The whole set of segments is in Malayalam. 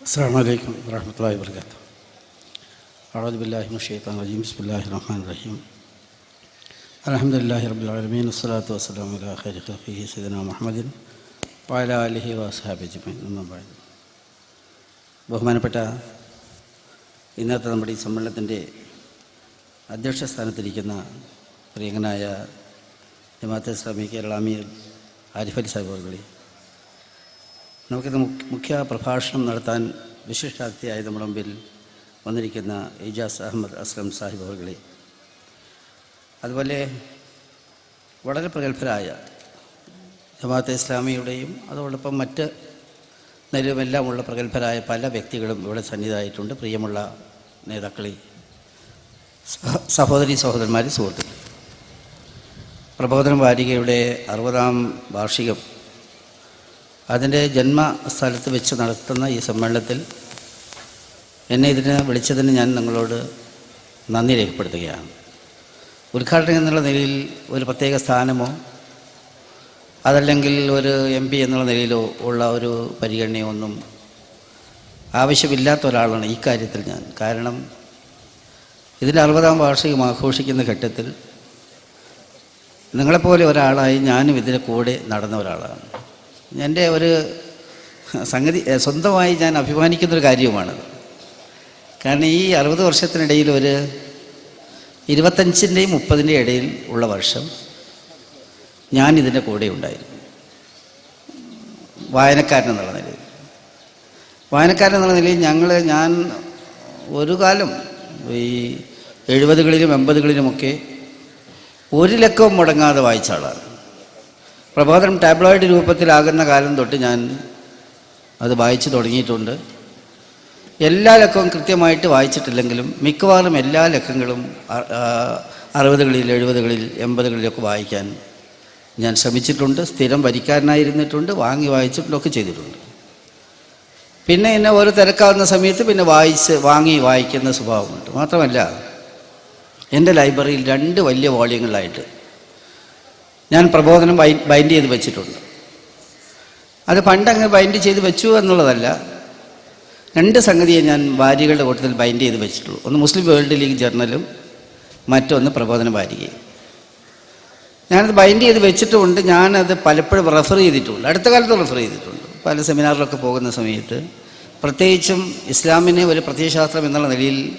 السلام عليكم ورحمة الله وبركاته أعوذ بالله من الشيطان الرجيم بسم الله الرحمن الرحيم الحمد لله رب العالمين والصلاة والسلام على خير خلقه سيدنا محمد وعلى آله وأصحابه أجمعين أما بعد ബഹുമാനപ്പെട്ട ഇന്നത്തെ നമ്മുടെ ഈ സമ്മേളനത്തിൻ്റെ അധ്യക്ഷ സ്ഥാനത്തിരിക്കുന്ന പ്രിയങ്കനായ ജമാഅത്തെ ഇസ്ലാമി കേരള അമീർ ആരിഫ് അലി സാഹിബ് അവർകളി നമുക്കിന്ന് മുഖ്യ- പ്രഭാഷണം നടത്താൻ വിശിഷ്ടാതിഥിയായ നമ്മുടെ മുമ്പിൽ വന്നിരിക്കുന്ന ഇജാസ് അഹമ്മദ് അസ്ലം സാഹിബ് അവർകളെ അതുപോലെ വളരെ പ്രഗത്ഭരായ ജമാഅത്തെ ഇസ്ലാമിയുടെയും അതോടൊപ്പം മറ്റ് നിലവുമെല്ലാമുള്ള പ്രഗത്ഭരായ പല വ്യക്തികളും ഇവിടെ സന്നിധായിട്ടുണ്ട്. പ്രിയമുള്ള നേതാക്കളെ സഹ- സഹോദരി സഹോദരന്മാർ സുഹൃത്തുക്കൾ പ്രബോധന വാരികയുടെ അറുപതാം വാർഷികം അതിന്റെ ജന്മസ്ഥലത്ത് വെച്ച് നടത്തുന്ന ഈ സമ്മേളനത്തിൽ എന്നെ ഇതിന് വിളിച്ചതിന് ഞാൻ നിങ്ങളോട് നന്ദി രേഖപ്പെടുത്തുകയാണ്. ഉദ്ഘാടനം എന്നുള്ള നിലയിൽ ഒരു പ്രത്യേക സ്ഥാനമോ അതല്ലെങ്കിൽ ഒരു എം പി എന്നുള്ള നിലയിലോ ഉള്ള ഒരു പരിഗണനയോ ഒന്നും ആവശ്യമില്ലാത്ത ഒരാളാണ് ഈ കാര്യത്തിൽ ഞാൻ. കാരണം ഇതിന്റെ അറുപതാം വാർഷികം ആഘോഷിക്കുന്ന ഘട്ടത്തിൽ നിങ്ങളെപ്പോലെ ഒരാളായി ഞാനും ഇതിന്റെ കൂടെ നടന്ന ഒരാളാണ്. എന്റെ ഒരു സംഗതി സ്വന്തമായി ഞാൻ അഭിമാനിക്കുന്നൊരു കാര്യവുമാണ്. കാരണം ഈ അറുപത് വർഷത്തിനിടയിൽ ഒരു ഇരുപത്തഞ്ചിന്റെയും മുപ്പതിന്റെയും ഇടയിൽ ഉള്ള വർഷം ഞാൻ ഇതിന്റെ കൂടെ ഉണ്ടായിരുന്നു. വായനക്കാരൻ എന്നുള്ള നിലയിൽ. വായനക്കാരൻ എന്നുള്ള നിലയിൽ ഞങ്ങൾ ഞാൻ ഒരു കാലം ഈ എഴുപതുകളിലും എൺപതുകളിലുമൊക്കെ ഒരു ലക്കവും മുടങ്ങാതെ വായിച്ച ആളാണ്. പ്രബോധനം ടാബ്ലോയിഡ് രൂപത്തിലാകുന്ന കാലം തൊട്ട് ഞാൻ അത് വായിച്ചു തുടങ്ങിയിട്ടുണ്ട്. എല്ലാ ലക്കവും കൃത്യമായിട്ട് വായിച്ചിട്ടില്ലെങ്കിലും മിക്കവാറും എല്ലാ ലക്കങ്ങളും അറുപതുകളിൽ എഴുപതുകളിൽ എൺപതുകളിലൊക്കെ വായിക്കാൻ ഞാൻ ശ്രമിച്ചിട്ടുണ്ട്. സ്ഥിരം വരിക്കാരനായിരുന്നിട്ടുണ്ട് വാങ്ങി വായിച്ചിട്ടൊക്കെ ചെയ്തിട്ടുണ്ട്. പിന്നെ എന്നെ ഓരോ തിരക്കാവുന്ന സമയത്ത് പിന്നെ വായിച്ച് വാങ്ങി വായിക്കുന്ന സ്വഭാവമുണ്ട്. മാത്രമല്ല എന്റെ ലൈബ്രറിയിൽ രണ്ട് വലിയ വോളിയങ്ങളായിട്ട് ഞാൻ പ്രബോധനം ബൈൻഡ് ചെയ്ത് വെച്ചിട്ടുണ്ട്. അത് പണ്ടങ്ങ് ബൈൻഡ് ചെയ്ത് വെച്ചു എന്നുള്ളതല്ല രണ്ട് സംഗതിയെ ഞാൻ വാരികളുടെ കൂട്ടത്തിൽ ബൈൻഡ് ചെയ്ത് വെച്ചിട്ടുള്ളൂ. ഒന്ന് മുസ്ലിം വേൾഡ് ലീഗ് ജേർണലും മറ്റൊന്ന് പ്രബോധന വാരികയും. ഞാനത് ബൈൻഡ് ചെയ്ത് വെച്ചിട്ടുമുണ്ട് ഞാനത് പലപ്പോഴും റെഫർ ചെയ്തിട്ടുണ്ട്. അടുത്ത കാലത്ത് റെഫർ ചെയ്തിട്ടുണ്ട്. പല സെമിനാറിലൊക്കെ പോകുന്ന സമയത്ത് പ്രത്യേകിച്ചും ഇസ്ലാമിനെ ഒരു പ്രത്യയശാസ്ത്രം എന്നുള്ള നിലയിൽ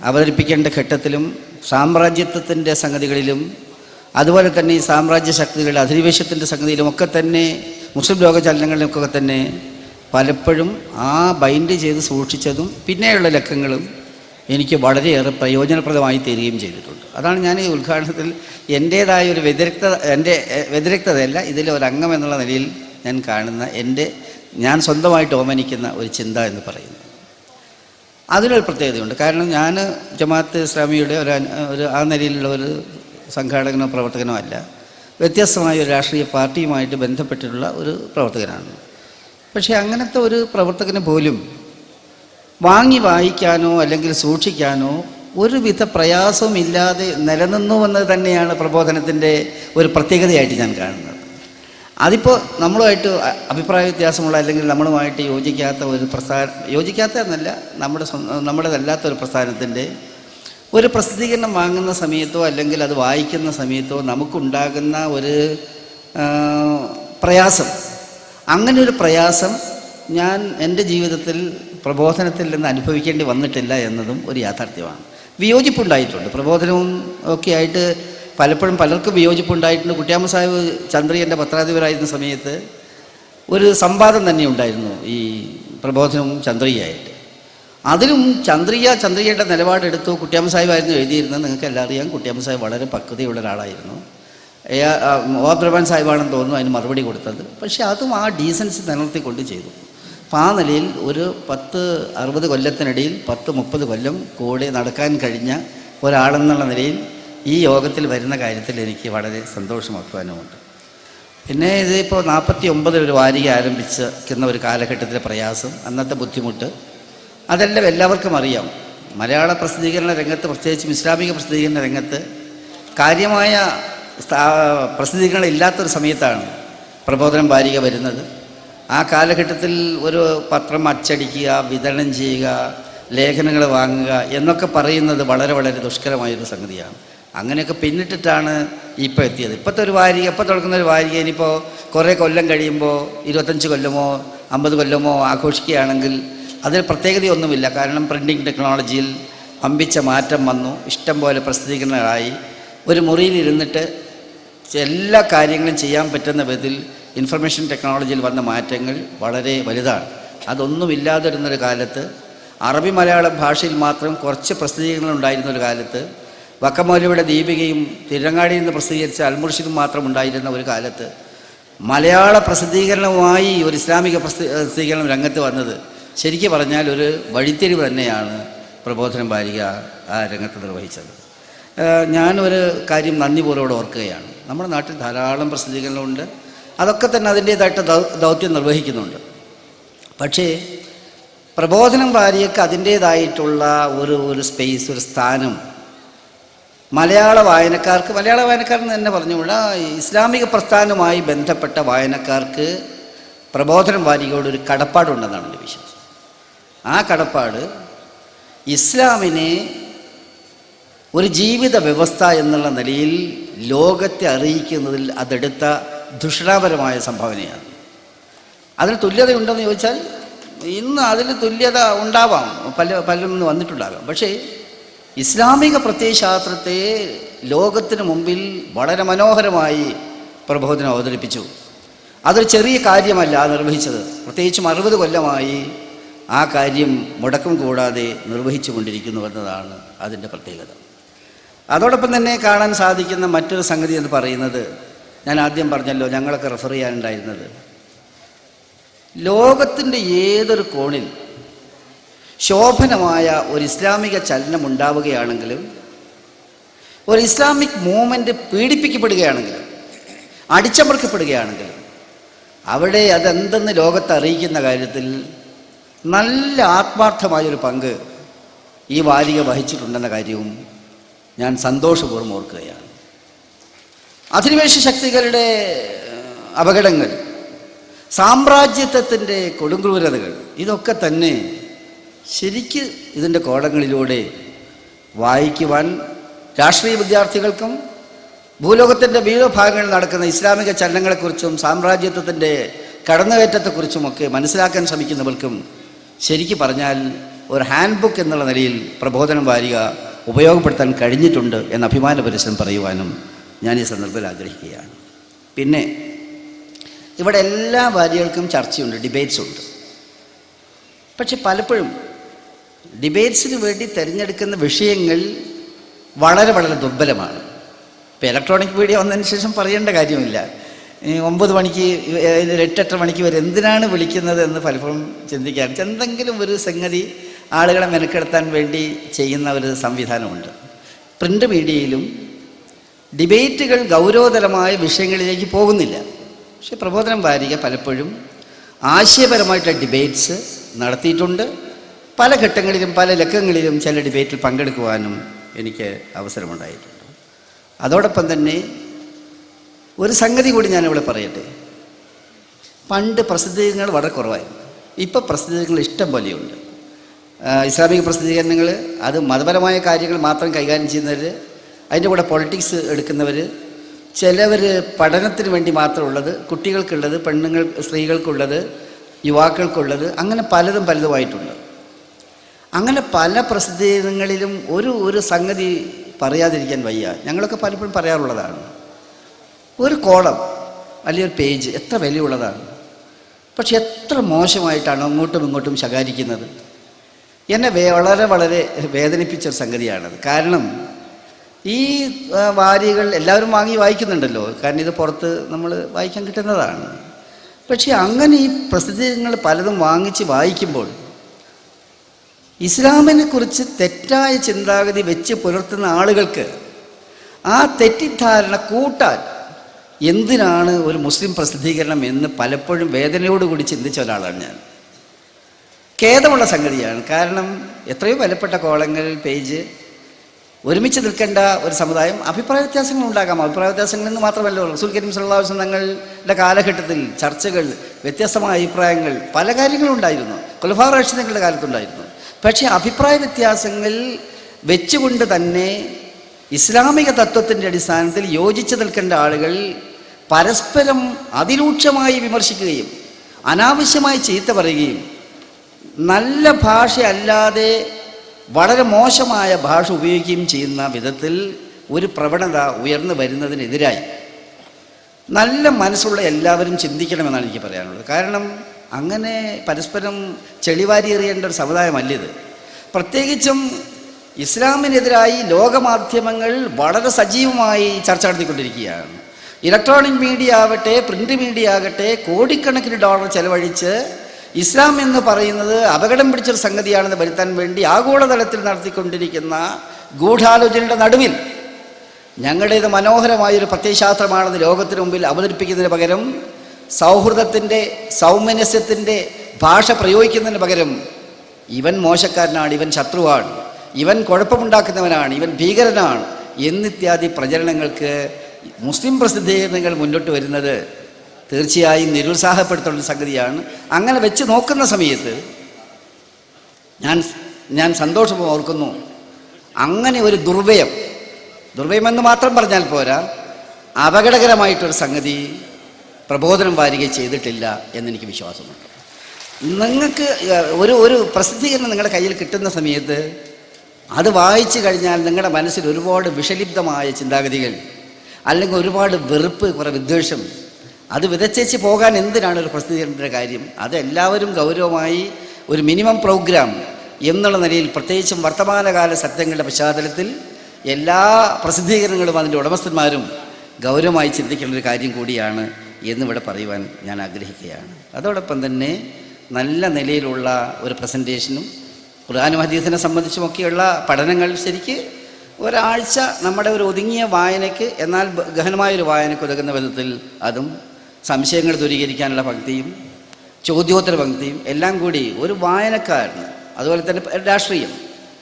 അവതരിപ്പിക്കേണ്ട ഘട്ടത്തിലും സാമ്രാജ്യത്വത്തിന്റെ സംഗതികളിലും അതുപോലെ തന്നെ ഈ സാമ്രാജ്യ ശക്തികളുടെ അധിനിവേശത്തിന്റെ സംഗതിയിലും ഒക്കെ തന്നെ മുസ്ലിം ലോക ചലനങ്ങളിലൊക്കെ തന്നെ പലപ്പോഴും ആ ബൈൻഡ് ചെയ്ത് സൂക്ഷിച്ചതും പിന്നെയുള്ള ലക്കങ്ങളും എനിക്ക് വളരെയേറെ പ്രയോജനപ്രദമായി തീരുകയും ചെയ്തിട്ടുണ്ട്. അതാണ് ഞാൻ ഈ ഉദ്ഘാടനത്തിൽ എന്റേതായ ഒരു വ്യതിരക്ത എന്റെ വ്യതിരക്തതയല്ല ഇതിലെ ഒരു അംഗം എന്നുള്ള നിലയിൽ ഞാൻ കാണുന്ന എന്റെ ഞാൻ സ്വന്തമായിട്ട് ഓമനിക്കുന്ന ഒരു ചിന്ത എന്ന് പറയുന്നത്. അതിനൊരു പ്രത്യേകതയുണ്ട്. കാരണം ഞാൻ ജമാഅത്ത് ഇസ്ലാമിയുടെ ഒരു ഒരു ആ നിലയിലുള്ള ഒരു സംഘാടകനോ പ്രവർത്തകനോ അല്ല. വ്യത്യസ്തമായ ഒരു രാഷ്ട്രീയ പാർട്ടിയുമായിട്ട് ബന്ധപ്പെട്ടിട്ടുള്ള ഒരു പ്രവർത്തകനാണ്. പക്ഷേ അങ്ങനത്തെ ഒരു പ്രവർത്തകന് പോലും വാങ്ങി വായിക്കാനോ അല്ലെങ്കിൽ സൂക്ഷിക്കാനോ ഒരുവിധ പ്രയാസവും ഇല്ലാതെ നിലനിന്നുവെന്ന് തന്നെയാണ് പ്രബോധനത്തിന്റെ ഒരു പ്രത്യേകതയായിട്ട് ഞാൻ കാണുന്നത്. അതിപ്പോൾ നമ്മളുമായിട്ട് അഭിപ്രായ വ്യത്യാസമുള്ള അല്ലെങ്കിൽ നമ്മളുമായിട്ട് യോജിക്കാത്ത ഒരു പ്രസ്ഥാന യോജിക്കാത്ത എന്നല്ല നമ്മുടെ നമ്മുടേതല്ലാത്ത ഒരു പ്രസ്ഥാനത്തിന്റെ ഒരു പ്രസിദ്ധീകരണം വാങ്ങുന്ന സമയത്തോ അല്ലെങ്കിൽ അത് വായിക്കുന്ന സമയത്തോ നമുക്കുണ്ടാകുന്ന ഒരു പ്രയാസം. അങ്ങനെ ഒരു പ്രയാസം ഞാൻ എന്റെ ജീവിതത്തിൽ പ്രബോധനത്തിൽ നിന്ന് അനുഭവിക്കേണ്ടി വന്നിട്ടില്ല എന്നതും ഒരു യാഥാർത്ഥ്യമാണ്. വിയോജിപ്പുണ്ടായിട്ടുണ്ട്. പ്രബോധനവും ഒക്കെ ആയിട്ട് പലപ്പോഴും പലർക്കും വിയോജിപ്പുണ്ടായിട്ടുണ്ട്. കുട്ടിയാമ്മ സാഹിബ് ചന്ദ്രിയന്റെ പത്രാധിപരായിരുന്ന സമയത്ത് ഒരു സംവാദം തന്നെ ഉണ്ടായിരുന്നു ഈ പ്രബോധനവും ചന്ദ്രിയായിട്ട്. അതിലും ചന്ദ്രിക ചന്ദ്രികയുടെ നിലപാടെടുത്തു കുട്ടിയാമ്മ സാഹിബായിരുന്നു എഴുതിയിരുന്നത്. നിങ്ങൾക്ക് എല്ലാം അറിയാം കുട്ടിയാമ്മ സാഹിബ് വളരെ പക്വതയുള്ള ഒരാളായിരുന്നു. ഓബ്രഹ്മാൻ സാഹിബാണെന്ന് തോന്നുന്നു അതിന് മറുപടി കൊടുത്തത്. പക്ഷേ അതും ആ ഡീസൻസി നിലനിർത്തിക്കൊണ്ട് ചെയ്തു. അപ്പം ആ നിലയിൽ ഒരു പത്ത് അറുപത് കൊല്ലത്തിനിടയിൽ പത്ത് മുപ്പത് കൊല്ലം കൂടെ നടക്കാൻ കഴിഞ്ഞ ഒരാളെന്നുള്ള നിലയിൽ ഈ യോഗത്തിൽ വരുന്ന കാര്യത്തിൽ എനിക്ക് വളരെ സന്തോഷം അഭിമാനമുണ്ട് പിന്നെ ഇതിപ്പോൾ നാൽപ്പത്തി ഒമ്പതിൽ ഒരു വാരിക ആരംഭിച്ചിരിക്കുന്ന ഒരു കാലഘട്ടത്തിലെ പ്രയാസം അന്നത്തെ ബുദ്ധിമുട്ട് അതെല്ലാം എല്ലാവർക്കും അറിയാം. മലയാള പ്രസിദ്ധീകരണ രംഗത്ത് പ്രത്യേകിച്ചും ഇസ്ലാമിക പ്രസിദ്ധീകരണ രംഗത്ത് കാര്യമായ പ്രസിദ്ധീകരണം ഇല്ലാത്തൊരു സമയത്താണ് പ്രബോധനം വാരിക വരുന്നത്. ആ കാലഘട്ടത്തിൽ ഒരു പത്രം അച്ചടിക്കുക വിതരണം ചെയ്യുക ലേഖനങ്ങൾ വാങ്ങുക എന്നൊക്കെ പറയുന്നത് വളരെ വളരെ ദുഷ്കരമായൊരു സംഗതിയാണ്. അങ്ങനെയൊക്കെ പിന്നിട്ടിട്ടാണ് ഇപ്പോൾ എത്തിയത്. ഇപ്പോഴത്തെ ഒരു വാരിക ഇപ്പോൾ തുടങ്ങുന്ന ഒരു വാരിക ഇനിയിപ്പോൾ കുറേ കൊല്ലം കഴിയുമ്പോൾ ഇരുപത്തഞ്ച് കൊല്ലമോ അമ്പത് കൊല്ലമോ ആഘോഷിക്കുകയാണെങ്കിൽ അതിൽ പ്രത്യേകതയൊന്നുമില്ല. കാരണം പ്രിന്റിംഗ് ടെക്നോളജിയിൽ അമ്പിച്ച മാറ്റം വന്നു. ഇഷ്ടം പോലെ പ്രസിദ്ധീകരണങ്ങളായി. ഒരു മുറിയിലിരുന്നിട്ട് എല്ലാ കാര്യങ്ങളും ചെയ്യാൻ പറ്റുന്ന വിധത്തിൽ ഇൻഫർമേഷൻ ടെക്നോളജിയിൽ വന്ന മാറ്റങ്ങൾ വളരെ വലുതാണ്. അതൊന്നുമില്ലാതിരുന്നൊരു കാലത്ത് അറബി മലയാള ഭാഷയിൽ മാത്രം കുറച്ച് പ്രസിദ്ധീകരണങ്ങൾ ഉണ്ടായിരുന്ന ഒരു കാലത്ത് വക്കമൗലിയുടെ ദീപികയും തിരങ്ങാടിയിൽ നിന്ന് പ്രസിദ്ധീകരിച്ച അൽമുർഷിദും മാത്രം ഉണ്ടായിരുന്ന ഒരു കാലത്ത് മലയാള പ്രസിദ്ധീകരണവുമായി ഒരു ഇസ്ലാമിക പ്രസിദ്ധീ- പ്രസിദ്ധീകരണം രംഗത്ത് വന്നത് ശരിക്കും പറഞ്ഞാൽ ഒരു വഴിത്തിരിവ് തന്നെയാണ് പ്രബോധനം വാരിക ആ രംഗത്ത് നിർവഹിച്ചത്. ഞാനൊരു കാര്യം നന്ദിപൂർവം ഓർക്കുകയാണ്. നമ്മുടെ നാട്ടിൽ ധാരാളം പ്രസിദ്ധീകരണങ്ങളുണ്ട്. അതൊക്കെ തന്നെ അതിന്റേതായിട്ട് ദൗത്യം നിർവഹിക്കുന്നുണ്ട്. പക്ഷേ പ്രബോധനം വാരിയക്ക് അതിന്റേതായിട്ടുള്ള ഒരു ഒരു സ്പേസ് ഒരു സ്ഥാനം മലയാള വായനക്കാർക്ക് മലയാള വായനക്കാരെന്ന് തന്നെ പറഞ്ഞുകൂടാ ഇസ്ലാമിക പ്രസ്ഥാനവുമായി ബന്ധപ്പെട്ട വായനക്കാർക്ക് പ്രബോധനം വാരികയോട് ഒരു കടപ്പാടുണ്ടെന്നാണ് എന്റെ വിശ്വാസം. ആ കടപ്പാട് ഇസ്ലാമിനെ ഒരു ജീവിത വ്യവസ്ഥ എന്നുള്ള നിലയിൽ ലോകത്തെ അറിയിക്കുന്നതിൽ അതെടുത്ത ദുഷ്ടാപരമായ സംഭാവനയാണ്. അതിന് തുല്യതയുണ്ടെന്ന് ചോദിച്ചാൽ ഇന്ന് അതിന് തുല്യത ഉണ്ടാവാം. പല പലരും വന്നിട്ടുണ്ടാകാം. പക്ഷേ ഇസ്ലാമിക പ്രത്യയശാസ്ത്രത്തെ ലോകത്തിന് മുമ്പിൽ വളരെ മനോഹരമായി പ്രബോധനം അവതരിപ്പിച്ചു. അതൊരു ചെറിയ കാര്യമല്ല നിർവഹിച്ചത്. പ്രത്യേകിച്ചും അറുപത് കൊല്ലമായി ആ കാര്യം മുടക്കം കൂടാതെ നിർവഹിച്ചു കൊണ്ടിരിക്കുന്നു എന്നതാണ് അതിന്റെ പ്രത്യേകത. അതോടൊപ്പം തന്നെ കാണാൻ സാധിക്കുന്ന മറ്റൊരു സംഗതി എന്ന് പറയുന്നത് ഞാൻ ആദ്യം പറഞ്ഞല്ലോ ഞങ്ങളൊക്കെ റെഫർ ചെയ്യാനുണ്ടായിരുന്നത്. ലോകത്തിന്റെ ഏതൊരു കോണിൽ ശോഭനമായ ഒരു ഇസ്ലാമിക ചലനം ഉണ്ടാവുകയാണെങ്കിലും ഒരു ഇസ്ലാമിക് മൂവ്മെന്റ് പീഡിപ്പിക്കപ്പെടുകയാണെങ്കിലും അടിച്ചമർക്കപ്പെടുകയാണെങ്കിലും അവിടെ അതെന്തെന്ന് ലോകത്തെ അറിയിക്കുന്ന കാര്യത്തിൽ നല്ല ആത്മാർത്ഥമായൊരു പങ്ക് ഈ വാരിക വഹിച്ചിട്ടുണ്ടെന്ന കാര്യവും ഞാൻ സന്തോഷപൂർവം ഓർക്കുകയാണ്. അധിനിവേശ ശക്തികളുടെ അപകടങ്ങൾ സാമ്രാജ്യത്വത്തിന്റെ കൊടുങ്ക്രൂരതകൾ ഇതൊക്കെ തന്നെ ശരിക്ക് ഇതിന്റെ കോടങ്ങളിലൂടെ വായിക്കുവാൻ രാഷ്ട്രീയ വിദ്യാർത്ഥികൾക്കും ഭൂലോകത്തിന്റെ വിവിധ ഭാഗങ്ങളിൽ നടക്കുന്ന ഇസ്ലാമിക ചലനങ്ങളെക്കുറിച്ചും സാമ്രാജ്യത്വത്തിന്റെ കടന്നുകയറ്റത്തെക്കുറിച്ചുമൊക്കെ മനസ്സിലാക്കാൻ ശ്രമിക്കുന്നവർക്കും ശരിക്ക് പറഞ്ഞാൽ ഒരു ഹാൻഡ് ബുക്ക് എന്നുള്ള നിലയിൽ പ്രബോധനം വാരിക ഉപയോഗപ്പെടുത്താൻ കഴിഞ്ഞിട്ടുണ്ട് എന്ന അഭിമാന പരസ്യം പറയുവാനും ഞാൻ ഈ സന്ദർഭത്തിൽ ആഗ്രഹിക്കുകയാണ്. പിന്നെ ഇവിടെ എല്ലാ വാരികൾക്കും ചർച്ചയുണ്ട് ഡിബേറ്റ്സ് ഉണ്ട്. പക്ഷെ പലപ്പോഴും ഡിബേറ്റ്സിന് വേണ്ടി തിരഞ്ഞെടുക്കുന്ന വിഷയങ്ങൾ വളരെ വളരെ ദുർബലമാണ്. ഇപ്പോൾ ഇലക്ട്രോണിക് മീഡിയ വന്നതിന് ശേഷം പറയേണ്ട കാര്യമില്ല. ഒമ്പത് മണിക്ക് ഏഹ് എട്ടെട്ട് മണിക്ക് വരെ എന്തിനാണ് വിളിക്കുന്നത് എന്ന് പലപ്പോഴും ചിന്തിക്കാറുണ്ട്. എന്തെങ്കിലും ഒരു സംഗതി ആളുകളെ മെനക്കെടുത്താൻ വേണ്ടി ചെയ്യുന്ന ഒരു സംവിധാനമുണ്ട്. പ്രിന്റ് മീഡിയയിലും ഡിബേറ്റുകൾ ഗൗരവതരമായ വിഷയങ്ങളിലേക്ക് പോകുന്നില്ല. പക്ഷേ പ്രബോധനം വാരിക പലപ്പോഴും ആശയപരമായിട്ടുള്ള ഡിബേറ്റ്സ് നടത്തിയിട്ടുണ്ട്. പല ഘട്ടങ്ങളിലും പല ലക്കങ്ങളിലും ചില ഡിബേറ്റിൽ പങ്കെടുക്കുവാനും എനിക്ക് അവസരമുണ്ടായിട്ടുണ്ട്. അതോടൊപ്പം തന്നെ ഒരു സംഗതി കൂടി ഞാനിവിടെ പറയട്ടെ. പണ്ട് പ്രസിദ്ധീകരണങ്ങൾ വളരെ കുറവായിരുന്നു ഇപ്പോൾ പ്രസിദ്ധീകരണങ്ങൾ ഇഷ്ടം പോലെയുണ്ട്. ഇസ്ലാമിക പ്രസിദ്ധീകരണങ്ങൾ അത് മതപരമായ കാര്യങ്ങൾ മാത്രം കൈകാര്യം ചെയ്യുന്നവർ അതിന്റെ കൂടെ പൊളിറ്റിക്സ് എടുക്കുന്നവർ ചിലവർ പഠനത്തിന് വേണ്ടി മാത്രമുള്ളത് കുട്ടികൾക്കുള്ളത് പെണ്ണുങ്ങൾ സ്ത്രീകൾക്കുള്ളത് യുവാക്കൾക്കുള്ളത് അങ്ങനെ പലതും പലതുമായിട്ടുണ്ട്. അങ്ങനെ പല പ്രസിദ്ധീകരണങ്ങളിലും ഒരു ഒരു സംഗതി പറയാതിരിക്കാൻ വയ്യ. ഞങ്ങളൊക്കെ പലപ്പോഴും പറയാറുള്ളതാണ്. ഒരു കോളം അല്ലെങ്കിൽ ഒരു പേജ് എത്ര വിലയുള്ളതാണ്? പക്ഷെ എത്ര മോശമായിട്ടാണ് അങ്ങോട്ടും ഇങ്ങോട്ടും ശകാരിക്കുന്നത്? എന്നെ വളരെ വളരെ വേദനിപ്പിച്ച ഒരു സംഗതിയാണത്. കാരണം ഈ വാരികൾ എല്ലാവരും വാങ്ങി വായിക്കുന്നുണ്ടല്ലോ. കാരണം ഇത് പുറത്ത് നമ്മൾ വായിക്കാൻ കിട്ടുന്നതാണ്. പക്ഷേ അങ്ങനെ ഈ പ്രസിദ്ധീകരണങ്ങൾ പലതും വാങ്ങിച്ച് വായിക്കുമ്പോൾ ഇസ്ലാമിനെ കുറിച്ച് തെറ്റായ ചിന്താഗതി വെച്ച് പുലർത്തുന്ന ആളുകൾക്ക് ആ തെറ്റിദ്ധാരണ കൂട്ടാൻ എന്തിനാണ് ഒരു മുസ്ലിം പ്രസിദ്ധീകരണം എന്ന് പലപ്പോഴും വേദനയോടുകൂടി ചിന്തിച്ച ഒരാളാണ് ഞാൻ. ഖേദമുള്ള സംഗതിയാണ്. കാരണം എത്രയോ വിലപ്പെട്ട കോളങ്ങൾ പേജ് ഒരുമിച്ച് നിൽക്കേണ്ട ഒരു സമുദായം അഭിപ്രായ വ്യത്യാസങ്ങൾ ഉണ്ടാകാം. അഭിപ്രായ വ്യത്യാസങ്ങളിൽ നിന്ന് മാത്രമല്ല റസൂൽ കരീം സല്ലാസ് തങ്ങളുടെ കാലഘട്ടത്തിൽ ചർച്ചകൾ വ്യത്യസ്തമായ അഭിപ്രായങ്ങൾ പല കാര്യങ്ങളും ഉണ്ടായിരുന്നു. കൊലഫാർ റഷീദങ്ങളുടെ കാലത്തുണ്ടായിരുന്നു. പക്ഷേ അഭിപ്രായ വ്യത്യാസങ്ങൾ വെച്ചുകൊണ്ട് തന്നെ ഇസ്ലാമിക തത്വത്തിന്റെ അടിസ്ഥാനത്തിൽ യോജിച്ച് നിൽക്കേണ്ട ആളുകൾ പരസ്പരം അതിരൂക്ഷമായി വിമർശിക്കുകയും അനാവശ്യമായി ചീത്ത പറയുകയും നല്ല ഭാഷയല്ലാതെ വളരെ മോശമായ ഭാഷ ഉപയോഗിക്കുകയും ചെയ്യുന്ന വിധത്തിൽ ഒരു പ്രവണത ഉയർന്നു വരുന്നതിനെതിരായി നല്ല മനസ്സുള്ള എല്ലാവരും ചിന്തിക്കണമെന്നാണ് എനിക്ക് പറയാനുള്ളത്. കാരണം അങ്ങനെ പരസ്പരം ചെളിവാരി എറിയേണ്ട ഒരു സമുദായമല്ലിത് പ്രത്യേകിച്ചും ഇസ്ലാമിനെതിരായി ലോകമാധ്യമങ്ങൾ വളരെ സജീവമായി ചർച്ച നടത്തിക്കൊണ്ടിരിക്കുകയാണ്. ഇലക്ട്രോണിക് മീഡിയ ആവട്ടെ പ്രിന്റ് മീഡിയ ആകട്ടെ കോടിക്കണക്കിന് ഡോളർ ചെലവഴിച്ച് ഇസ്ലാം എന്ന് പറയുന്നത് അപകടം പിടിച്ചൊരു സംഗതിയാണെന്ന് വരുത്താൻ വേണ്ടി ആഗോളതലത്തിൽ നടത്തിക്കൊണ്ടിരിക്കുന്ന ഗൂഢാലോചനയുടെ നടുവിൽ ഞങ്ങളുടേത് മനോഹരമായൊരു പ്രത്യയശാസ്ത്രമാണെന്ന് ലോകത്തിന് മുമ്പിൽ അവതരിപ്പിക്കുന്നതിന് പകരം സൗഹൃദത്തിന്റെ സൗമനസ്യത്തിന്റെ ഭാഷ പ്രയോഗിക്കുന്നതിന് പകരം ഇവൻ മോശക്കാരനാണ് ഇവൻ ശത്രുവാണ്. ഇവൻ കുഴപ്പമുണ്ടാക്കുന്നവനാണ് ഇവൻ ഭീകരനാണ് എന്നിത്യാദി പ്രചരണങ്ങൾക്ക് മുസ്ലിം പ്രസിദ്ധീകരണങ്ങൾ മുന്നോട്ട് വരുന്നത് തീർച്ചയായും നിരുത്സാഹപ്പെടുത്തേണ്ട സംഗതിയാണ്. അങ്ങനെ വെച്ച് നോക്കുന്ന സമയത്ത് ഞാൻ ഞാൻ സന്തോഷം ഓർക്കുന്നു. അങ്ങനെ ഒരു ദുർവയം ദുർവയമെന്ന് മാത്രം പറഞ്ഞാൽ പോരാ അപകടകരമായിട്ടൊരു സംഗതി പ്രബോധനം വാരിക ചെയ്തിട്ടില്ല എന്നെനിക്ക് വിശ്വാസമുണ്ട്. നിങ്ങൾക്ക് ഒരു ഒരു പ്രസിദ്ധീകരണം നിങ്ങളുടെ കയ്യിൽ കിട്ടുന്ന സമയത്ത് അത് വായിച്ചു കഴിഞ്ഞാൽ നിങ്ങളുടെ മനസ്സിൽ ഒരുപാട് വിഷലിപ്തമായ ചിന്താഗതികൾ അല്ലെങ്കിൽ ഒരുപാട് വെറുപ്പ് കുറേ വിദ്വേഷം. അത് വിതച്ചേച്ച് പോകാൻ എന്തിനാണ് ഒരു പ്രസിദ്ധീകരണത്തിന്റെ കാര്യം? അത് എല്ലാവരും ഗൗരവമായി ഒരു മിനിമം പ്രോഗ്രാം എന്നുള്ള നിലയിൽ പ്രത്യേകിച്ചും വർത്തമാനകാല സത്യങ്ങളുടെ പശ്ചാത്തലത്തിൽ എല്ലാ പ്രസിദ്ധീകരണങ്ങളും അതിന്റെ ഉടമസ്ഥന്മാരും ഗൗരവമായി ചിന്തിക്കേണ്ട ഒരു കാര്യം കൂടിയാണ് എന്നിവിടെ പറയുവാൻ ഞാൻ ആഗ്രഹിക്കുകയാണ്. അതോടൊപ്പം തന്നെ നല്ല നിലയിലുള്ള ഒരു പ്രസന്റേഷനും ഖുർആാനും ഹദീസിനെ സംബന്ധിച്ചുമൊക്കെയുള്ള പഠനങ്ങൾ ശരിക്ക് ഒരാഴ്ച നമ്മുടെ ഒരു ഒതുങ്ങിയ വായനയ്ക്ക് എന്നാൽ ഗഹനമായൊരു വായനയ്ക്ക് ഒതുങ്ങുന്ന വിധത്തിൽ അതും സംശയങ്ങൾ ദൂരീകരിക്കാനുള്ള പങ്ക്തിയും ചോദ്യോത്തര പങ്ക്തിയും എല്ലാം കൂടി ഒരു വായനക്കാരന് അതുപോലെ തന്നെ രാഷ്ട്രീയം.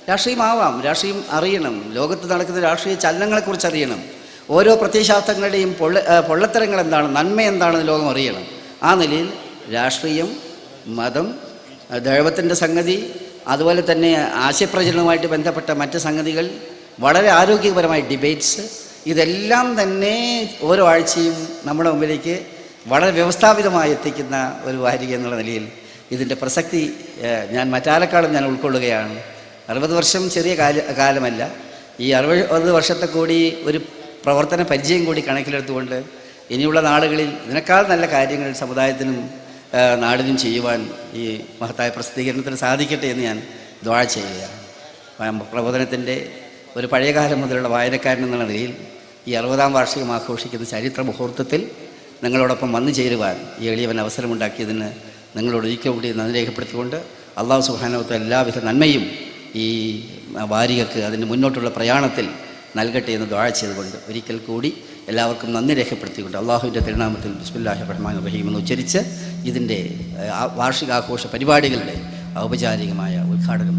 രാഷ്ട്രീയമാവാം രാഷ്ട്രീയം അറിയണം ലോകത്ത് നടക്കുന്ന രാഷ്ട്രീയ ചലനങ്ങളെക്കുറിച്ച് അറിയണം. ഓരോ പ്രത്യയശാസ്ത്രങ്ങളുടെയും പൊള്ള പൊള്ളത്തരങ്ങൾ എന്താണ് നന്മ എന്താണെന്ന് ലോകം അറിയണം. ആ നിലയിൽ രാഷ്ട്രീയം മതം ദൈവത്തിന്റെ സംഗതി അതുപോലെ തന്നെ ആശയപ്രചരണവുമായിട്ട് ബന്ധപ്പെട്ട മറ്റ് സംഗതികൾ വളരെ ആരോഗ്യപരമായ ഡിബേറ്റ്സ് ഇതെല്ലാം തന്നെ ഓരോ ആഴ്ചയും നമ്മുടെ മുമ്പിലേക്ക് വളരെ വ്യവസ്ഥാപിതമായി എത്തിക്കുന്ന ഒരു വാരിക എന്നുള്ള നിലയിൽ ഇതിന്റെ പ്രസക്തി ഞാൻ മറ്റാലക്കാളും ഞാൻ ഉൾക്കൊള്ളുകയാണ്. അറുപത് വർഷം ചെറിയ കാല കാലമല്ല. ഈ അറുപത് വർഷത്തെ കൂടി ഒരു പ്രവർത്തന പരിചയം കൂടി കണക്കിലെടുത്തുകൊണ്ട് ഇനിയുള്ള നാളുകളിൽ ഇതിനേക്കാൾ നല്ല കാര്യങ്ങൾ സമുദായത്തിനും നാടിനും ചെയ്യുവാൻ ഈ മഹത്തായ പ്രസിദ്ധീകരണത്തിന് സാധിക്കട്ടെ എന്ന് ഞാൻ ദ്വാഴ ചെയ്യുകയാണ്. പ്രബോധനത്തിന്റെ ഒരു പഴയകാലം മുതലുള്ള വായനക്കാരൻ എന്നുള്ള നിലയിൽ ഈ അറുപതാം വാർഷികം ആഘോഷിക്കുന്ന ചരിത്ര മുഹൂർത്തത്തിൽ നിങ്ങളോടൊപ്പം വന്നു ചേരുവാൻ ഈ എളിയവൻ അവസരമുണ്ടാക്കിയതിന് നിങ്ങളോട് ഒരിക്കൽ കൂടി നന്ദി രേഖപ്പെടുത്തിക്കൊണ്ട് അള്ളാഹു സുഹാനവത്തെ എല്ലാവിധ നന്മയും ഈ വാരികക്ക് അതിന്റെ മുന്നോട്ടുള്ള പ്രയാണത്തിൽ നൽകട്ടെ എന്ന് ദ്വാഴ ചെയ്തുകൊണ്ട് ഒരിക്കൽ കൂടി എല്ലാവർക്കും നന്ദി രേഖപ്പെടുത്തിക്കൊണ്ട് അള്ളാഹുവിന്റെ തിരുനാമത്തിൽ ബിസ്മില്ലാഹി റഹ്മാൻ റഹീം എന്ന് ഉച്ചരിച്ച് ഇതിന്റെ വാർഷികാഘോഷ പരിപാടികളുടെ ഔപചാരികമായ ഉദ്ഘാടനം